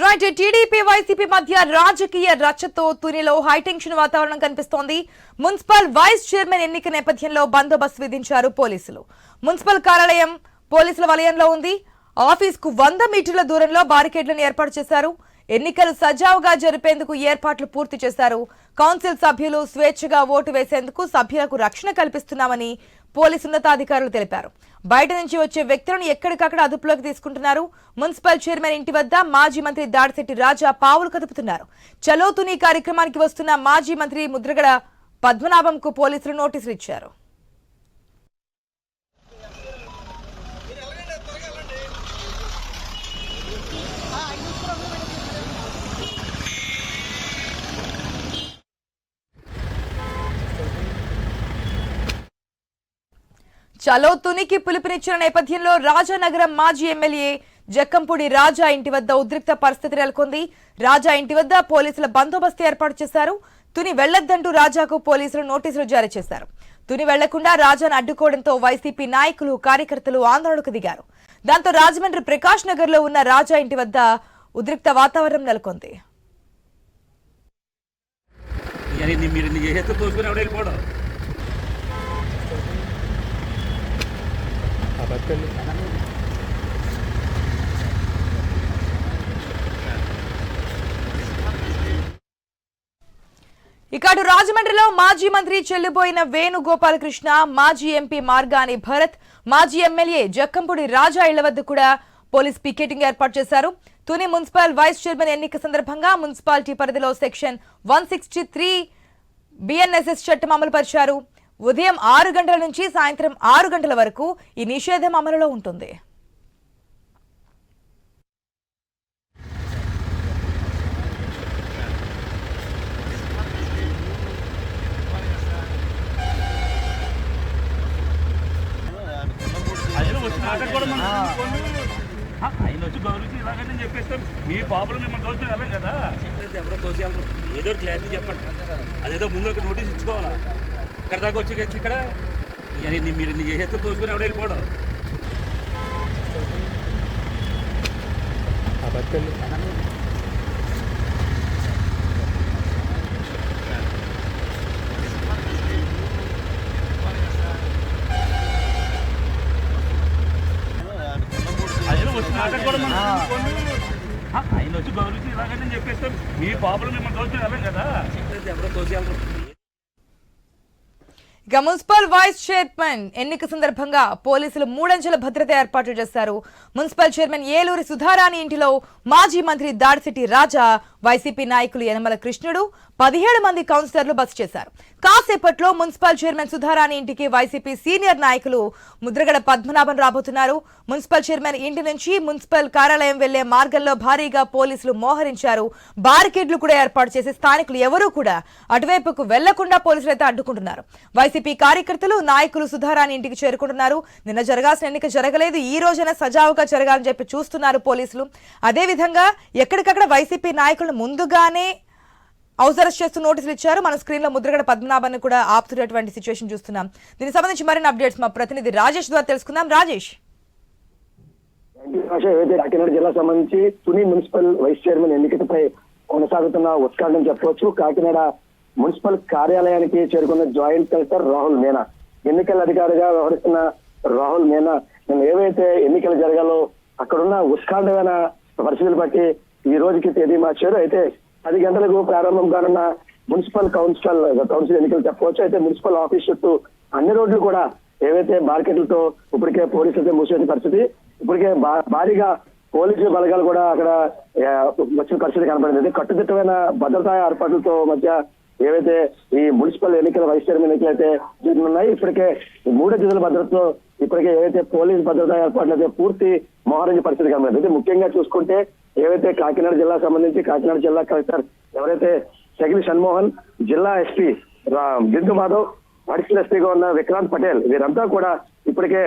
Right TDP YCP మధ్య రాజకీయ రచ్చతో తునిలో high tension వాతావరణం కనిపిస్తోంది. మున్సిపల్ వైస్ చైర్మన్ ఎన్నిక నేపథ్యంలో బందోబస్తు విధించారు పోలీసులు. మున్సిపల్ కార్యాలయం పోలీసుల వలయంలో ఉంది. ఆఫీస్కు వంద మీటర్ల దూరంలో బారికేడ్లను ఏర్పాటు చేశారు. ఎన్నికలు సజావుగా జరిపేందుకు ఏర్పాట్లు పూర్తి చేశారు. కౌన్సిల్ సభ్యులు స్వేచ్ఛగా ఓటు వేసేందుకు సభ్యులకు రక్షణ కల్పిస్తున్నామని పోలీసు ఉన్నతాధికారులు తెలిపారు. బయట నుంచి వచ్చే వ్యక్తులను ఎక్కడికక్కడ అదుపులోకి తీసుకుంటున్నారు. మున్సిపల్ చైర్మన్ ఇంటి వద్ద మాజీ మంత్రి దాడిశెట్టి రాజా పావులు కదుపుతున్నారు. చలో తుని కార్యక్రమానికి వస్తున్న మాజీ మంత్రి ముద్రగడ పద్మనాభంకు పోలీసులు నోటీసులు ఇచ్చారు. చలో తునికి పిలుపునిచ్చిన నేపథ్యంలో రాజానగరం మాజీ ఎమ్మెల్యే జక్కంపూడి రాజా ఇంటి వద్ద ఉద్రిక్త పరిస్థితి నెలకొంది రాజా ఇంటి వద్ద పోలీసుల బందోబస్తు ఏర్పాటు చేశారు తుని వెళ్ళొద్దంటూ రాజాకు పోలీసులు నోటీసులు జారీ చేశారు తుని వెళ్ళకుండా రాజాను అడ్డుకోవడంతో వైసీపీ నాయకులు కార్యకర్తలు ఆందోళనకు దిగారు దాంతో రాజమండ్రి ప్రకాష్ నగర్లో ఉన్న రాజా ఇంటి వద్ద ఉద్రిక్త వాతావరణం నెలకొంది ఇక నీ- మీరు నీ చేస్తే తోసుకుని ఎవడ వెళ్ళిపోవడం ఇక ఇకాడు రాజమండ్రిలో మాజీ మంత్రి చెల్లిపోయిన వేణుగోపాలకృష్ణ మాజీ ఎంపీ మార్గాని భరత్ మాజీ ఎమ్మెల్యే జక్కంపూడి రాజా ఇళ్ళ వద్ద కూడా పోలీస్ పికెటింగ్ ఏర్పాటు చేశారు. తుని మున్సిపల్ వైస్ చైర్మన్ ఎన్నిక సందర్భంగా మున్సిపాలిటీ పరిధిలో section one sixty three BNSS చట్టం అమలు పరిచారు ఉదయం ఆరు గంటల నుంచి సాయంత్రం ఆరు గంటల వరకు ఈ నిషేధం అమలులో ఉంటుంది. ఆయన వచ్చి గౌరవించి ఇలాగని చెప్పేస్తాం మీ పాపలు మిమ్మల్ని వెళ్ళం కదా? ఎవరో ఏదో క్లారిటీ చెప్పండి. అదేదో ముందు ఒక నోటీస్ ఇచ్చుకోవాలా? ఇక్కడ దాకా వచ్చి వచ్చి ఇక్కడ? మీరు నీ చేస్తే తోసుకుని ఎవడ వెళ్ళిపోవడం ఆయన వచ్చి ఆయన గౌరవించి ఇలాగని చెప్పేస్తాం మీ పాపలు మిమ్మల్ని తోసి వెళ్ళం కదా. ఎవరో తోసి వెళ్ళరు ఇక మున్సిపల్ వైస్ చైర్మన్ ఎన్నిక సందర్భంగా పోలీసులు మూడంచెల భద్రత ఏర్పాట్లు చేశారు. మున్సిపల్ చైర్మన్ ఏలూరి సుధారాణి ఇంటిలో మాజీ మంత్రి దాడిసిటి రాజా వైసీపీ నాయకులు యనమల కృష్ణుడు పదిహేడు మంది కౌన్సిలర్లు బస చేశారు. కాసేపట్లో మున్సిపల్ చైర్మన్ సుధారాణి ఇంటికి వైసీపీ సీనియర్ నాయకులు ముద్రగడ పద్మనాభం రాబోతున్నారు. మున్సిపల్ చైర్మన్ ఇంటి నుంచి మున్సిపల్ కార్యాలయం వెళ్ళే మార్గంలో భారీగా పోలీసులు మోహరించారు. బారికేడ్లు కూడా ఏర్పాటు చేసి స్థానికులు ఎవరూ కూడా అటువైపుకు వెళ్ళకుండా పోలీసులు అయితే అడ్డుకుంటున్నారు. వైసీపీ కార్యకర్తలు నాయకులు సుధారాణి ఇంటికి చేరుకుంటున్నారు. నిన్న జరగాల్సిన ఎన్నిక జరగలేదు. ఈ రోజున సజావుగా జరగాలని చెప్పి చూస్తున్నారు పోలీసులు. అదేవిధంగా ఎక్కడికక్కడ వైసీపీ నాయకులను ముందుగానే హౌస్ అరెస్ట్ చేస్తూ నోటీసులు ఇచ్చారు. మన స్క్రీన్లో ముద్రగడ పద్మనాభాన్ని కూడా ఆపుతున్నటువంటి సిచ్యువేషన్ చూస్తున్నాం. దీనికి సంబంధించి మరిన్ని అప్డేట్స్ మా ప్రతినిధి రాజేష్ ద్వారా తెలుసుకుందాం. రాజేష్. ఏదైతే కాకినాడ జిల్లా సంబంధించి తుని మున్సిపల్ వైస్ చైర్మన్ ఎన్నికపై కొనసాగుతున్న ఉత్కంఠం చెప్పవచ్చు. కాకినాడ మున్సిపల్ కార్యాలయానికి చేరుకున్న జాయింట్ కలెక్టర్ రాహుల్ మీనా. ఎన్నికల అధికారిగా వ్యవహరిస్తున్న రాహుల్ మీనా. నేను ఏవైతే ఎన్నికలు జరగాలో అక్కడున్న ఉత్కాండమైన పరిస్థితులు బట్టి ఈ రోజుకి తేదీ మార్చారు. అయితే పది గంటలకు ప్రారంభం కానున్న మున్సిపల్ కౌన్సిల్ కౌన్సిల్ ఎన్నికలు చెప్పవచ్చు. అయితే మున్సిపల్ ఆఫీస్ చుట్టూ అన్ని రోడ్లు కూడా ఏవైతే మార్కెట్లతో ఇప్పటికే పోలీసులతో మూసేసిన పరిస్థితి ఇప్పటికే భారీగా పోలీసు బలగాలు కూడా అక్కడ వచ్చిన పరిస్థితి కనబడింది కట్టుదిట్టమైన భద్రతా ఏర్పాట్లతో మధ్య ఏవైతే ఈ మున్సిపల్ ఎన్నికల వైస్ చైర్మన్ ఎన్నికలు అయితే జరగనున్నాయి ఇప్పటికే మూడో జిల్లాల భద్రతలో ఇప్పటికే ఏవైతే పోలీస్ భద్రతా ఏర్పాట్లు అయితే పూర్తి మోహరించే పరిస్థితి కనబడింది. అయితే ముఖ్యంగా చూసుకుంటే ఏవైతే కాకినాడ జిల్లా సంబంధించి కాకినాడ జిల్లా కలెక్టర్ ఎవరైతే సగిలి షణ్మోహన్ జిల్లా ఎస్పీ బిందు మాధవ్ అడిషనల్ ఎస్పీగా ఉన్న విక్రాంత్ పటేల్ వీరంతా కూడా ఇప్పటికే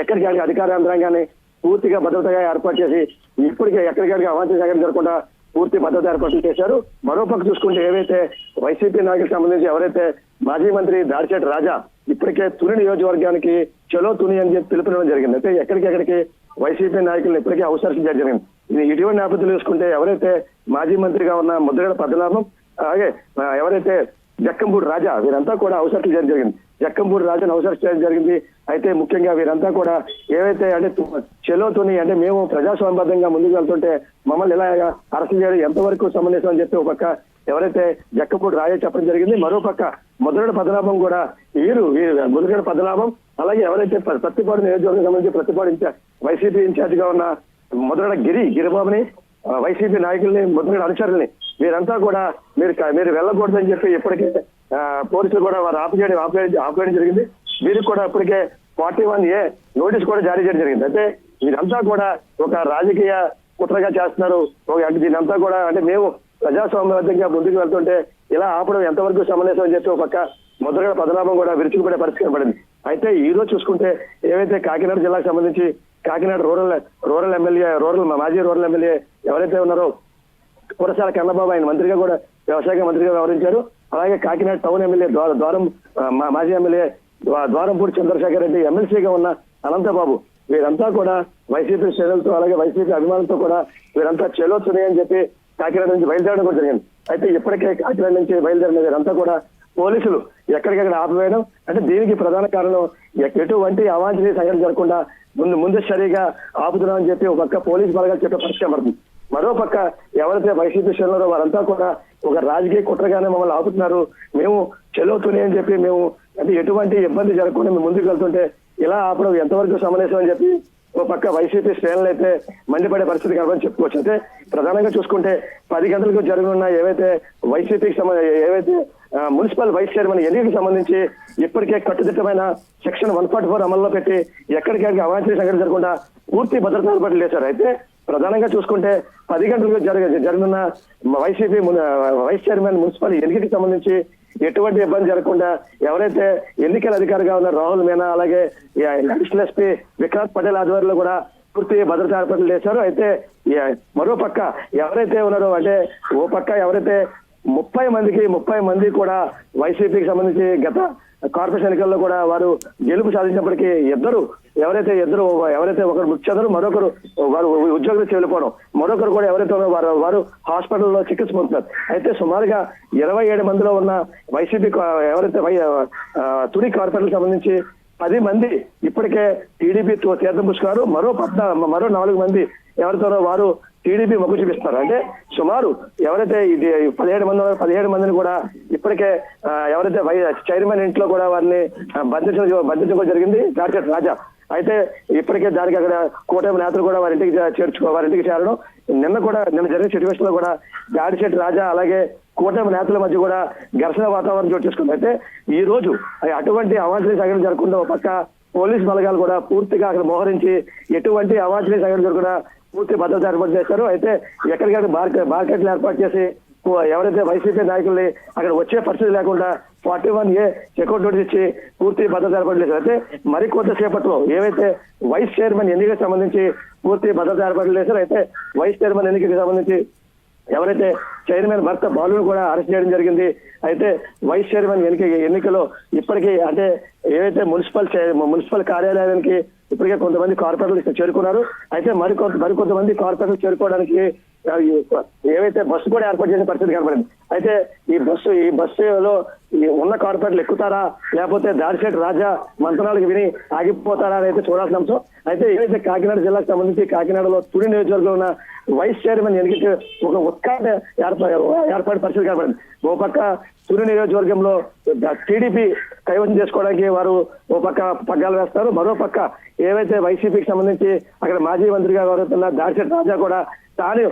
ఎక్కడికి అధికార యంత్రాంగాన్ని పూర్తిగా భద్రతగా ఏర్పాటు చేసి ఇప్పటికే ఎక్కడికడికి అవాంఛ సేకరణ జరగకుండా పూర్తి మద్దతు ఏర్పాట్లు చేశారు. మరోపక్క చూసుకుంటే ఏవైతే వైసీపీ నాయకులకు సంబంధించి ఎవరైతే మాజీ మంత్రి దాడిచేటి రాజా ఇప్పటికే తుని నియోజకవర్గానికి చలో తుని అని చెప్పి పిలుపునివ్వడం జరిగింది. అయితే ఎక్కడికెక్కడికి వైసీపీ నాయకులు ఇప్పటికే అవసరం జరిగింది. ఇది ఇటువంటి నేపథ్యంలో చూసుకుంటే ఎవరైతే మాజీ మంత్రిగా ఉన్న ముద్రగడ పద్మనాభం అలాగే ఎవరైతే జక్కంపూడి రాజా వీరంతా కూడా అవసరం చేయడం జరిగింది. జక్కంపూడి రాజాను అవసరం చేయడం జరిగింది. అయితే ముఖ్యంగా వీరంతా కూడా ఏవైతే అంటే తు- చెలోతోని అంటే మేము ప్రజాస్వామ్యబద్ధంగా ముందుకు వెళ్తుంటే మమ్మల్ని ఇలా అరెస్ట్ చేయడం ఎంతవరకు సమంజసం అని చెప్పి ఒక పక్క ఎవరైతే జక్కపూడి రాజా చెప్పడం జరిగింది మరోపక్క ముద్రగడ పద్మనాభం కూడా వీరు వీరు ముద్రగడ పద్మనాభం అలాగే ఎవరైతే ప్రతిపాడు నియోజకవర్గం సంబంధించి ప్రతిపాడు వైసీపీ ఇన్ఛార్జ్గా ఉన్న ముద్రగడ గిరి గిరిబాబుని వైసీపీ నాయకుల్ని ముద్రగడ అనుచరుల్ని వీరంతా కూడా మీరు మీరు వెళ్ళకూడదని చెప్పి ఇప్పటికే పోలీసులు కూడా వారు ఆపేయడం చేయడం ఆపేయడం జరిగింది. వీరికి కూడా అప్పటికే ఫార్టీ వన్ ఏ నోటీస్ కూడా జారీ చేయడం జరిగింది. అంటే వీరంతా కూడా ఒక రాజకీయ కుట్రగా చేస్తున్నారు. అంటే దీనంతా కూడా అంటే మేము ప్రజాస్వామ్యబద్ధంగా ముందుకు వెళ్తుంటే ఇలా ఆపడం ఎంతవరకు సమంజసం అని చెప్పి ఒక పక్క ముద్రగడ పదనామం కూడా విరుచుకుపడే పరిస్థితి కనబడింది. అయితే ఈ రోజు చూసుకుంటే ఏవైతే కాకినాడ జిల్లాకు సంబంధించి Kakinada rural rural MLA rural మాజీ రూరల్ ఎమ్మెల్యే ఎవరైతే ఉన్నారో కురసాల కన్నబాబు ఆయన మంత్రిగా కూడా వ్యవసాయ మంత్రిగా వ్యవహరించారు. అలాగే కాకినాడ టౌన్ ఎమ్మెల్యే ద్వా- ద్వారం మా- మాజీ ఎమ్మెల్యే ద్వారంపూడి చంద్రశేఖర్ రెడ్డి ఎమ్మెల్సీగా ఉన్న అనంతబాబు. వీరంతా కూడా వైసీపీ శ్రేణులతో అలాగే వైసీపీ అభిమానులతో కూడా వీరంతా చెలొచ్చున్నాయి అని చెప్పి కాకినాడ నుంచి బయలుదేరడం కూడా జరిగింది. అయితే ఇప్పటికే కాకినాడ నుంచి బయలుదేరిన వీరంతా కూడా పోలీసులు ఎక్కడికెక్కడ ఆపివేయడం అంటే దీనికి ప్రధాన కారణం ఎటువంటి అవాంఛనీయ సంఘటన జరగకుండా ముందు ముందు సరిగా ఆపుతున్నామని చెప్పి ఒక పక్క పోలీస్ బలగాలు చెప్పే పరిస్థితి పడుతుంది. మరో పక్క ఎవరైతే వైసీపీ శ్రేణులో వారంతా కూడా ఒక రాజకీయ కుట్రగానే మమ్మల్ని ఆపుతున్నారు. మేము చెలవుతూనే అని చెప్పి మేము అంటే ఎటువంటి ఇబ్బంది జరగకుండా మేము ముందుకు వెళ్తుంటే ఇలా ఆపడం ఎంతవరకు సమన్వయం అని చెప్పి ఓ పక్క వైసీపీ శ్రేణులు అయితే మండిపడే పరిస్థితి కనబడి చెప్పుకోవచ్చు. అంటే ప్రధానంగా చూసుకుంటే పది గంటలకు జరగనున్న ఏవైతే వైసీపీకి సంబంధించి ఏవైతే మున్సిపల్ వైస్ చైర్మన్ ఎన్నికలకు సంబంధించి ఇప్పటికే కట్టుదిట్టమైన సెక్షన్ వన్ ఫార్టీ ఫోర్ అమల్లో పెట్టి ఎక్కడికెక్కడికి అవాంఛనీయ సంఘటన జరగకుండా పూర్తి భద్రతా ఏర్పాట్లు చేశారు. అయితే ప్రధానంగా చూసుకుంటే పది గంటలకు జరగ జరగనున్న వైసీపీ వైస్ చైర్మన్ మున్సిపల్ ఎన్నికకి సంబంధించి ఎటువంటి ఇబ్బంది జరగకుండా ఎవరైతే ఎన్నికల అధికారిగా ఉన్న రాహుల్ మీనా అలాగే అడిషనల్ ఎస్పీ విక్రాంత్ పటేల్ ఆధ్వర్యంలో కూడా పూర్తి భద్రతా ఏర్పాట్లు చేశారు. అయితే మరో పక్క ఎవరైతే ఉన్నారో అంటే ఓ పక్క ఎవరైతే ముప్పై మందికి ముప్పై మంది కూడా వైసీపీకి సంబంధించి గత కార్పొరేషన్ ఎన్నికల్లో కూడా వారు గెలుపు సాధించినప్పటికీ ఇద్దరు ఎవరైతే ఇద్దరు ఎవరైతే ఒకరు మృతి చెందరు మరొకరు వారు ఉద్యోగులు వెళ్ళిపోవడం మరొకరు కూడా ఎవరైతే ఉన్నారో వారు వారు హాస్పిటల్లో చికిత్స పొందుతారు. అయితే సుమారుగా ఇరవై ఏడు మందిలో ఉన్న వైసీపీ ఎవరైతే వై- తుడి కార్పొరేట్లకు సంబంధించి పది మంది ఇప్పటికే టీడీపీ తీర్థం పుచ్చుకున్నారు. మరో పద్నా మరో నాలుగు మంది ఎవరితోనో వారు టీడీపీ మొగ్గు చూపిస్తారు అంటే సుమారు ఎవరైతే ఇది పదిహేడు మంది పదిహేడు మందిని కూడా ఇప్పటికే ఎవరైతే వై చైర్మన్ ఇంట్లో కూడా వారిని బంధించడం బంధించడం జరిగింది. డాక్టర్ రాజా అయితే ఇప్పటికే దానికి అక్కడ కూటమి నేతలు కూడా వారి ఇంటికి చేర్చుకో వారి ఇంటికి చేరడం. నిన్న కూడా నిన్న జరిగిన సిచ్యువేషన్లో కూడా దాడిశెట్టి రాజా అలాగే కూటమి నేతల మధ్య కూడా ఘర్షణ వాతావరణం చోటు చేసుకుంది. అయితే ఈ రోజు అటువంటి అవాంఛనీయ సంఘటన జరగకుండా ఒక పక్క పోలీస్ బలగాలు కూడా పూర్తిగా అక్కడ మోహరించి ఎటువంటి అవాంఛనీయ సంఘటన జరగకుండా పూర్తి భద్రత ఏర్పాటు చేశారు. అయితే ఎక్కడికక్కడ మార్కెట్ మార్కెట్లు ఏర్పాటు చేసి ఎవరైతే వైసీపీ నాయకుల్ని అక్కడ వచ్చే పరిస్థితి లేకుండా forty one A checkout notice ఇచ్చి పూర్తి భద్రత ఏర్పడలేదు అయితే మరి కొంతసేపట్లో ఏవైతే వైస్ చైర్మన్ ఎన్నికకు సంబంధించి పూర్తి భద్రత ఏర్పడలేదు అయితే వైస్ చైర్మన్ ఎన్నికకు సంబంధించి ఎవరైతే చైర్మన్ భర్త బాలును కూడా అరెస్ట్ చేయడం జరిగింది అయితే వైస్ చైర్మన్ ఎన్నిక ఎన్నికలో ఇప్పటికీ అంటే ఏవైతే మున్సిపల్ మున్సిపల్ కార్యాలయానికి ఇప్పటికే కొంతమంది కార్పొరేటర్లు చేరుకున్నారు. అయితే మరికొంత మరికొంతమంది కార్పొరేటర్లు చేరుకోవడానికి ఏవైతే బస్సు కూడా ఏర్పాటు చేసే పరిస్థితి కనపడింది. అయితే ఈ బస్సు ఈ బస్సులో ఉన్న కార్పొరేట్లు ఎక్కుతారా? లేకపోతే దాడిశెట్టి రాజా మంత్రాలకు విని ఆగిపోతారా అని అయితే చూడాల్సిన అంశం. అయితే ఏదైతే కాకినాడ జిల్లాకు సంబంధించి కాకినాడలో తుడి నియోజకవర్గంలో ఉన్న వైస్ చైర్మన్ ఎన్నికకి ఒక ఉత్కాట ఏర్పాటు పరిస్థితి కనపడింది. ఓ పక్క తుడి నియోజకవర్గంలో టీడీపీ కైవసం చేసుకోవడానికి వారు ఓ పక్క పగ్గాలు వేస్తారు. మరో పక్క ఏవైతే వైసీపీకి సంబంధించి అక్కడ మాజీ మంత్రిగా వ్యవహరిస్తున్న దాడిశెట్టి రాజా కూడా తాను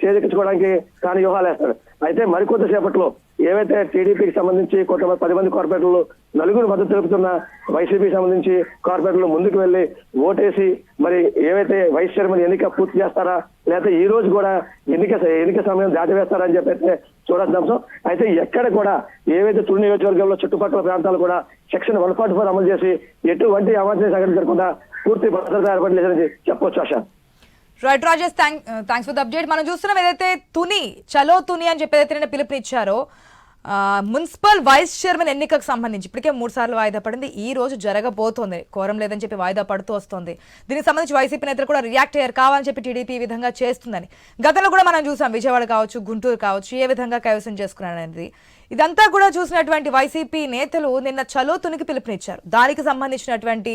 చేజెక్కించుకోవడానికి తాను వ్యూహాలు వేస్తాడు అయితే మరికొంతసేపట్లో ఏవైతే టీడీపీకి సంబంధించి కొంతమంది పది మంది కార్పొరేటర్లు నలుగురు మద్దతు తెలుపుతున్న వైసీపీకి సంబంధించి కార్పొరేటర్లు ముందుకు వెళ్ళి ఓటేసి మరి ఏవైతే వైస్ చైర్మన్ ఎన్నిక పూర్తి చేస్తారా? లేకపోతే ఈ రోజు కూడా ఎన్నిక ఎన్నిక సమయం దాటివేస్తారా అని చెప్పైతే చూడాల్సిన అంశం అయితే ఎక్కడ కూడా ఏవైతే తుడి నియోజకవర్గంలో చుట్టుపక్కల ప్రాంతాలు కూడా సెక్షన్ వన్ ఫార్టీ ఫోర్ అమలు చేసి ఎటువంటి అవాంఛనీయ సంఘటన జరగకుండా పూర్తి భద్రత ఏర్పడలేదని చెప్పొచ్చు ఆశ. Right Rajesh thank thanks for the update మనం చూస్తున్నాం ఏదైతే తుని చలో తుని అని చెప్పి ఏదైతే పిలుపునిచ్చారో మున్సిపల్ వైస్ చైర్మన్ ఎన్నికకు సంబంధించి ఇప్పటికే మూడు సార్లు వాయిదా పడింది. ఈ రోజు జరగబోతోంది. కోరం లేదని చెప్పి వాయిదా పడుతూ వస్తోంది. దీనికి సంబంధించి వైసీపీ నేతలు కూడా రియాక్ట్ అయ్యారు. కావాలని చెప్పి టీడీపీ ఈ విధంగా చేస్తుందని. గతంలో కూడా మనం చూసాం విజయవాడ కావచ్చు గుంటూరు కావచ్చు ఏ విధంగా కైవసం చేసుకున్నారనేది. ఇదంతా కూడా చూసినటువంటి వైసీపీ నేతలు నిన్న చలో తునికి పిలుపునిచ్చారు. దానికి సంబంధించినటువంటి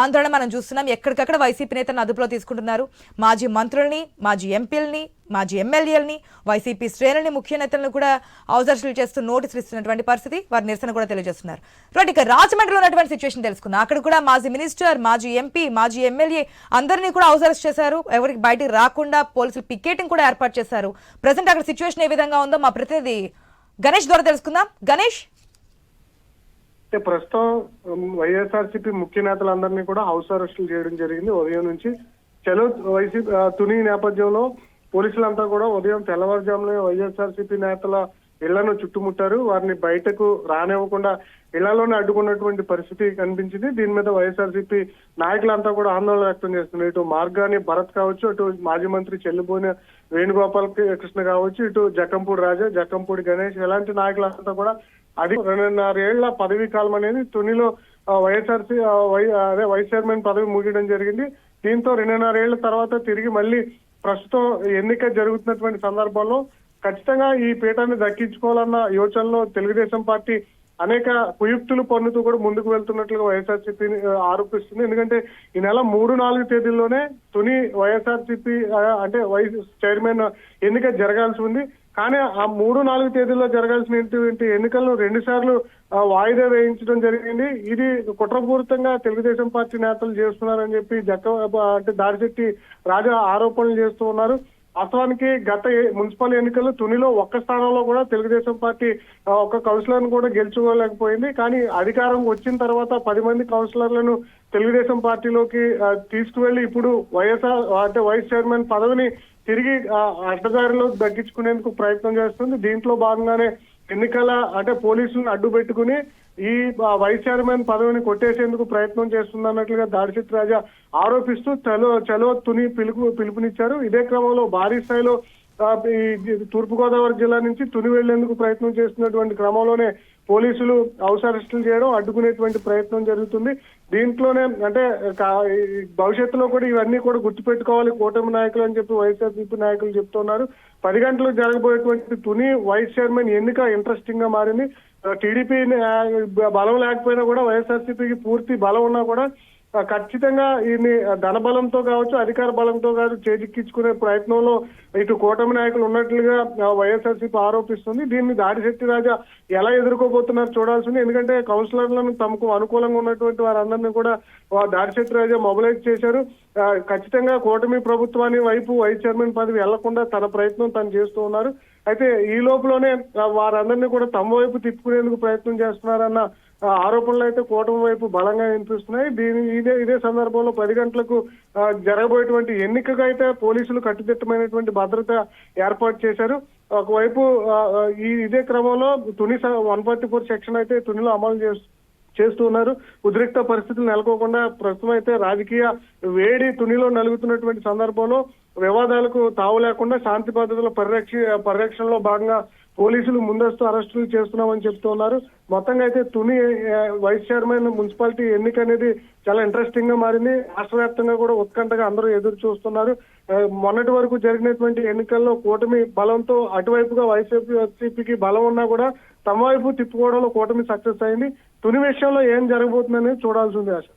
ఆందోళన మనం చూస్తున్నాం. ఎక్కడికక్కడ వైసీపీ నేతలను అదుపులో తీసుకుంటున్నారు. మాజీ మంత్రుల్ని మాజీ ఎంపీలని మాజీ ఎమ్మెల్యేలని వైసీపీ శ్రేణుల్ని ముఖ్య నేతలను కూడా అవసరస్తులు చేస్తూ నోటీసులు ఇస్తున్నటువంటి పరిస్థితి వారి నిరసన కూడా తెలియజేస్తున్నారు. రైట్ ఇక రాజమండ్రిలో ఉన్నటువంటి సిచ్యువేషన్ తెలుసుకుందాం. అక్కడ కూడా మాజీ మినిస్టర్ మాజీ ఎంపీ మాజీ ఎమ్మెల్యే అందరినీ కూడా అవసరస్ చేశారు. ఎవరికి బయటికి రాకుండా పోలీసులు పికెటింగ్ కూడా ఏర్పాటు చేశారు. ప్రజెంట్ అక్కడ సిచ్యువేషన్ ఏ విధంగా ఉందో మా ప్రతినిధి గణేష్ ద్వారా తెలుసుకుందాం. గణేష్? ప్రస్తుతం వైఎస్ఆర్సీపీ ముఖ్య నేతలందరినీ కూడా హౌస్ అరెస్టులు చేయడం జరిగింది ఉదయం నుంచి. చలో వైసీపీ తుని నేపథ్యంలో పోలీసులంతా కూడా ఉదయం తెల్లవారుజామున వైఎస్ఆర్సీపీ నేతల ఇళ్ళను చుట్టుముట్టారు. వారిని బయటకు రానివ్వకుండా ఇళ్ళలోనే అడ్డుకున్నటువంటి పరిస్థితి కనిపించింది. దీని మీద వైఎస్ఆర్సీపీ నాయకులంతా కూడా ఆందోళన వ్యక్తం చేస్తున్నారు. ఇటు మార్గాని భరత్ కావచ్చు అటు మాజీ మంత్రి చెల్లిపోయిన వేణుగోపాల్ కృష్ణ కావచ్చు ఇటు జక్కంపూడి రాజా జక్కంపూడి గణేష్ ఇలాంటి నాయకులంతా కూడా అది రెండున్నరేళ్ళ పదవీ కాలం అనేది తునిలో వైఎస్ఆర్సీ అదే వైస్ చైర్మన్ పదవి ముగియడం జరిగింది. దీంతో రెండున్నరేళ్ళ తర్వాత తిరిగి మళ్ళీ ప్రస్తుతం ఎన్నిక జరుగుతున్నటువంటి సందర్భంలో ఖచ్చితంగా ఈ పీఠాన్ని దక్కించుకోవాలన్న యోచనలో తెలుగుదేశం పార్టీ అనేక కుయుక్తులు పన్నుతూ కూడా ముందుకు వెళ్తున్నట్లుగా వైఎస్ఆర్సీపీ ఆరోపిస్తుంది. ఎందుకంటే ఈ నెల మూడు నాలుగు తేదీల్లోనే తుని వైఎస్ఆర్సీపీ అంటే వైస్ చైర్మన్ ఎన్నిక జరగాల్సి ఉంది. కానీ ఆ మూడు నాలుగు తేదీల్లో జరగాల్సినటువంటి ఎన్నికలను రెండు సార్లు వాయిదా వేయించడం జరిగింది. ఇది కుట్రపూరితంగా తెలుగుదేశం పార్టీ నేతలు చేస్తున్నారని చెప్పి జక్క అంటే దాడిశెట్టి రాజా ఆరోపణలు చేస్తూ ఉన్నారు. వాస్తవానికి గత మున్సిపల్ ఎన్నికలు తునిలో ఒక్క స్థానంలో కూడా తెలుగుదేశం పార్టీ ఒక ఒక్క కౌన్సిలర్ను కూడా గెలుచుకోలేకపోయింది. కానీ అధికారం వచ్చిన తర్వాత పది మంది కౌన్సిలర్లను తెలుగుదేశం పార్టీలోకి తీసుకువెళ్ళి ఇప్పుడు వైఎస్ఆర్ అంటే వైస్ చైర్మన్ పదవిని తిరిగి అడ్డదారిలో దక్కించుకునేందుకు ప్రయత్నం చేస్తుంది. దీంట్లో భాగంగానే ఎన్నికల అంటే పోలీసులను అడ్డు పెట్టుకుని ఈ వైస్ చైర్మన్ పదవిని కొట్టేసేందుకు ప్రయత్నం చేస్తుందన్నట్లుగా దాడిశెట్టి రాజా ఆరోపిస్తూ చలో చలో తుని పిలుపు పిలుపునిచ్చారు. ఇదే క్రమంలో భారీ స్థాయిలో ఈ తూర్పుగోదావరి జిల్లా నుంచి తుని వెళ్ళేందుకు ప్రయత్నం చేస్తున్నటువంటి క్రమంలోనే పోలీసులు హౌస్ అరెస్టులు చేయడం అడ్డుకునేటువంటి ప్రయత్నం జరుగుతుంది. దీంట్లోనే అంటే భవిష్యత్తులో కూడా ఇవన్నీ కూడా గుర్తుపెట్టుకోవాలి. కూటమి నాయకులు అని చెప్పి వైఎస్ఆర్సీపీ నాయకులు చెప్తున్నారు పది గంటలు జరగబోయేటువంటి తుని వైస్ చైర్మన్ ఎన్నిక ఇంట్రెస్టింగ్గా మారింది టీడీపీ బలం లేకపోయినా కూడా వైఎస్ఆర్సీపీకి పూర్తి బలం ఉన్నా కూడా ఖచ్చితంగా ఈయన్ని ధనబలంతో కావచ్చు అధికార బలంతో కావచ్చు చేజిక్కించుకునే ప్రయత్నంలో ఇటు కూటమి నాయకులు ఉన్నట్లుగా వైఎస్ఆర్సీపీ ఆరోపిస్తుంది. దీన్ని దాడిశెట్టి రాజా ఎలా ఎదుర్కోబోతున్నారు చూడాల్సింది. ఎందుకంటే కౌన్సిలర్లను తమకు అనుకూలంగా ఉన్నటువంటి వారందరినీ కూడా దాడిశక్తి దాడిశెట్టి రాజా మొబిలైజ్ చేశారు. ఖచ్చితంగా కూటమి ప్రభుత్వాన్ని వైపు వైస్ చైర్మన్ పదవి వెళ్ళకుండా తన ప్రయత్నం తను చేస్తూ ఉన్నారు. అయితే ఈ లోపలనే వారందరినీ కూడా తమ వైపు తిప్పుకునేందుకు ప్రయత్నం చేస్తున్నారన్న ఆరోపణలు అయితే కూటమి వైపు బలంగా వినిపిస్తున్నాయి. దీని ఇదే ఇదే సందర్భంలో పది గంటలకు జరగబోయేటువంటి ఎన్నికగా అయితే పోలీసులు కట్టుదిట్టమైనటువంటి భద్రత ఏర్పాటు చేశారు. ఒకవైపు ఈ ఇదే క్రమంలో Tuni one forty four section అయితే తునిలో అమలు చేస్తూ చేస్తూ ఉన్నారు. ఉద్రిక్త పరిస్థితులు నెలకోకుండా ప్రస్తుతం అయితే రాజకీయ వేడి తునిలో నలుగుతున్నటువంటి సందర్భంలో వివాదాలకు తావు లేకుండా శాంతి భద్రతల పరిరక్ష పరిరక్షణలో భాగంగా పోలీసులు ముందస్తు అరెస్టులు చేస్తున్నామని చెప్తూ ఉన్నారు. మొత్తంగా అయితే తుని వైస్ చైర్మన్ మున్సిపాలిటీ ఎన్నిక అనేది చాలా ఇంట్రెస్టింగ్గా మారింది. రాష్ట్ర వ్యాప్తంగా కూడా ఉత్కంఠగా అందరూ ఎదురు చూస్తున్నారు. మొన్నటి వరకు జరిగినటువంటి ఎన్నికల్లో కూటమి బలంతో అటువైపుగా వైసీపీకి బలం ఉన్నా కూడా తమ వైపు తిప్పుకోవడంలో కూటమి సక్సెస్ అయింది. తుని విషయంలో ఏం జరగబోతుందనేది చూడాల్సి ఉంది ఆశ.